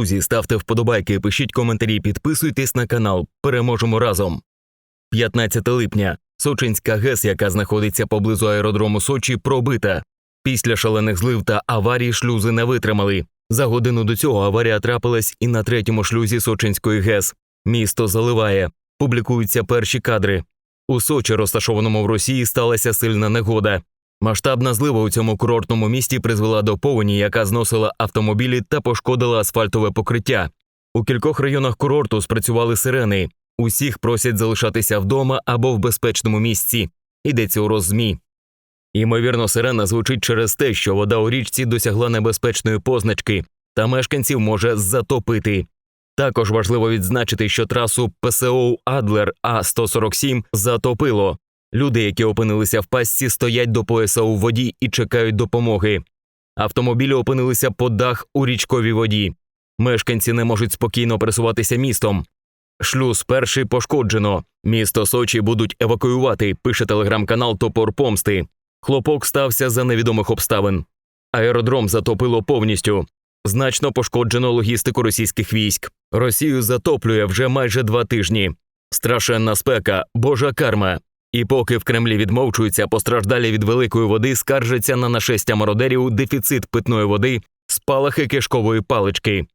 Друзі, ставте вподобайки, пишіть коментарі, підписуйтесь на канал. Переможемо разом. 15 липня. Сочинська ГЕС, яка знаходиться поблизу аеродрому Сочі, пробита. Після шалених злив та аварії шлюзи не витримали. За годину до цього аварія трапилась і на третьому шлюзі Сочинської ГЕС. Місто заливає. Публікуються перші кадри. У Сочі, розташованому в Росії, сталася сильна негода. Масштабна злива у цьому курортному місті призвела до повені, яка зносила автомобілі та пошкодила асфальтове покриття. У кількох районах курорту спрацювали сирени. Усіх просять залишатися вдома або в безпечному місці. Йдеться у роззмі. Ймовірно, сирена звучить через те, що вода у річці досягла небезпечної позначки, та мешканців може затопити. Також важливо відзначити, що трасу ПСО Адлер А 147 затопило. Люди, які опинилися в пастці, стоять до пояса у воді і чекають допомоги. Автомобілі опинилися по дах у річковій воді. Мешканці не можуть спокійно пересуватися містом. Шлюз перший пошкоджено. Місто Сочі будуть евакуювати, пише телеграм-канал Топор Помсти. Хлопок стався за невідомих обставин. Аеродром затопило повністю. Значно пошкоджено логістику російських військ. Росію затоплює вже майже два тижні. Страшенна спека, божа карма. І поки в Кремлі відмовчуються, постраждалі від великої води скаржаться на нашестя мародерів, дефіцит питної води, спалахи кишкової палички.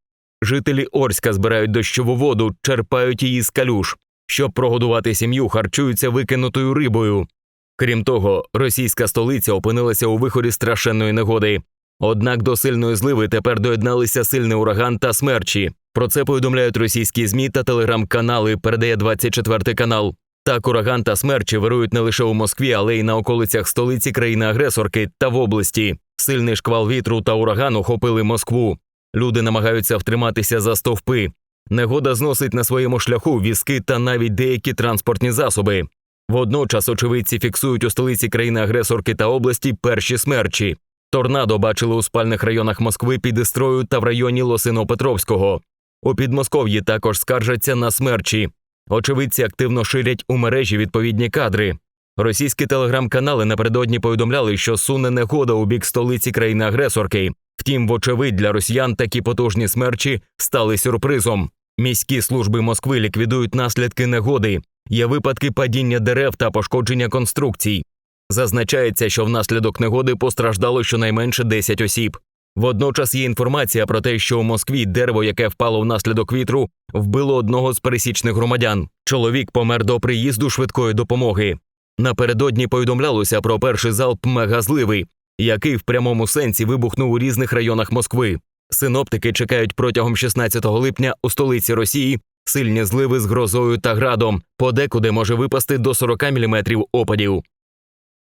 Жителі Орська збирають дощову воду, черпають її з калюш. Щоб прогодувати сім'ю, харчуються викинутою рибою. Крім того, російська столиця опинилася у виході страшенної негоди. Однак до сильної зливи тепер доєдналися сильний ураган та смерчі. Про це повідомляють російські ЗМІ та телеграм-канали, передає 24 канал. Так ураган та смерчі вирують не лише у Москві, але й на околицях столиці країни-агресорки та в області. Сильний шквал вітру та ураган охопили Москву. Люди намагаються втриматися за стовпи. Негода зносить на своєму шляху візки та навіть деякі транспортні засоби. Водночас очевидці фіксують у столиці країни-агресорки та області перші смерчі. Торнадо бачили у спальних районах Москви під Істрою та в районі Лосино-Петровського. У Підмосков'ї також скаржаться на смерчі. Очевидці активно ширять у мережі відповідні кадри. Російські телеграм-канали напередодні повідомляли, що суне негода у бік столиці країни-агресорки. Втім, вочевидь, для росіян такі потужні смерчі стали сюрпризом. Міські служби Москви ліквідують наслідки негоди. Є випадки падіння дерев та пошкодження конструкцій. Зазначається, що внаслідок негоди постраждало щонайменше 10 осіб. Водночас є інформація про те, що у Москві дерево, яке впало внаслідок вітру, вбило одного з пересічних громадян. Чоловік помер до приїзду швидкої допомоги. Напередодні повідомлялося про перший залп мегазливи, який в прямому сенсі вибухнув у різних районах Москви. Синоптики чекають протягом 16 липня у столиці Росії сильні зливи з грозою та градом, подекуди може випасти до 40 мм опадів.